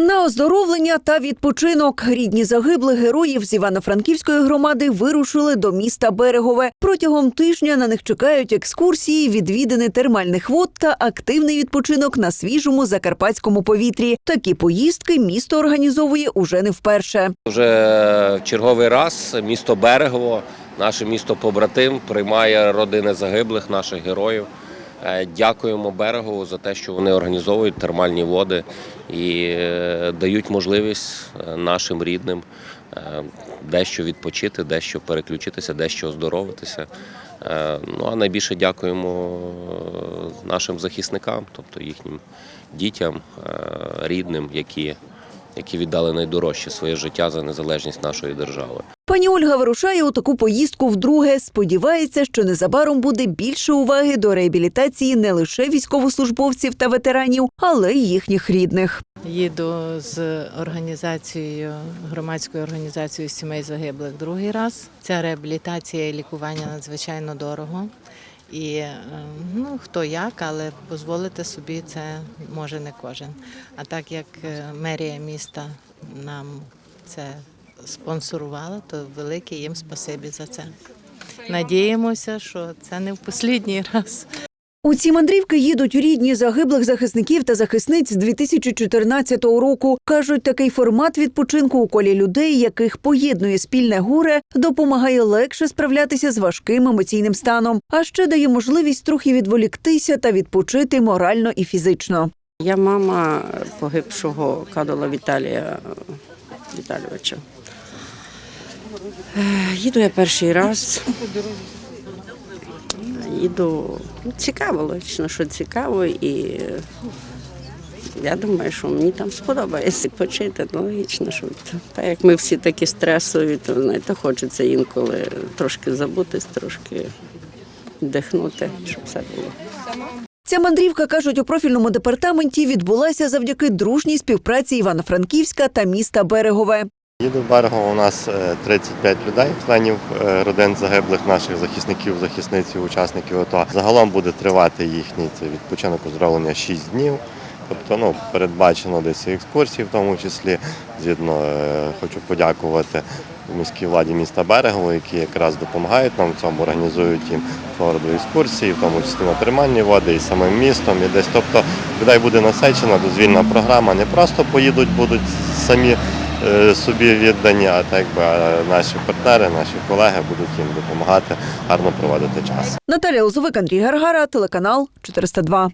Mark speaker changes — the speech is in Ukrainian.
Speaker 1: На оздоровлення та відпочинок рідні загиблих героїв з Івано-Франківської громади вирушили до міста Берегове. Протягом тижня на них чекають екскурсії, відвідини термальних вод та активний відпочинок на свіжому закарпатському повітрі. Такі поїздки місто організовує уже не вперше.
Speaker 2: Вже черговий раз місто Берегово, наше місто побратим, приймає родини загиблих, наших героїв. Е, Дякуємо Берегову за те, що вони організовують термальні води і е, дають можливість е, нашим рідним дещо відпочити, дещо переключитися, дещо оздоровитися. Ну а найбільше дякуємо нашим захисникам, тобто їхнім дітям, рідним, які які віддали найдорожче своє життя за незалежність нашої держави.
Speaker 1: Пані Ольга вирушає у таку поїздку вдруге. Сподівається, що незабаром буде більше уваги до реабілітації не лише військовослужбовців та ветеранів, але й їхніх рідних.
Speaker 3: Їду з організацією громадською організацією сімей загиблих другий раз. Ця реабілітація і лікування надзвичайно дорого. І е, ну хто як, але дозволити собі це може не кожен. А так як е, мерія міста нам це спонсорувала, то велике їм спасибі за це. Надіємося, що це не в послідній раз.
Speaker 1: У ці мандрівки їдуть рідні загиблих захисників та захисниць з 2014 року. Кажуть, такий формат відпочинку у колі людей, яких поєднує спільне горе, допомагає легше справлятися з важким емоційним станом, а ще дає можливість трохи відволіктися та відпочити морально і фізично.
Speaker 4: Я мама погибшого кадола Віталія Віталійовича. Їду я перший раз. Їду ну, цікаво, логічно, що цікаво, і я думаю, що мені там сподобається відпочити. Ну, логічно, що так як ми всі такі стресові, то знаєте, хочеться інколи трошки забутись, трошки вдихнути, щоб все було.
Speaker 1: Ця мандрівка, кажуть, у профільному департаменті відбулася завдяки дружній співпраці Івано-Франківська та міста Берегове.
Speaker 5: Їду в Берегово, у нас е, 35 людей, членів е, родин загиблих наших захисників, захисниць, і учасників АТО. Загалом буде тривати їхній цей відпочинок оздоровлення 6 днів. Тобто ну, передбачено десь екскурсії, в тому числі. Згідно е, хочу подякувати міській владі міста Берегово, які якраз допомагають нам в цьому, організують їм свого екскурсії, в тому числі на термальні води, і самим містом. І десь, тобто людей буде насичена дозвільна програма. Не просто поїдуть, будуть самі е, собі віддані, а так би наші партнери, наші колеги будуть їм допомагати гарно проводити час.
Speaker 1: Наталія Лозовик, Андрій Гаргара, телеканал 402.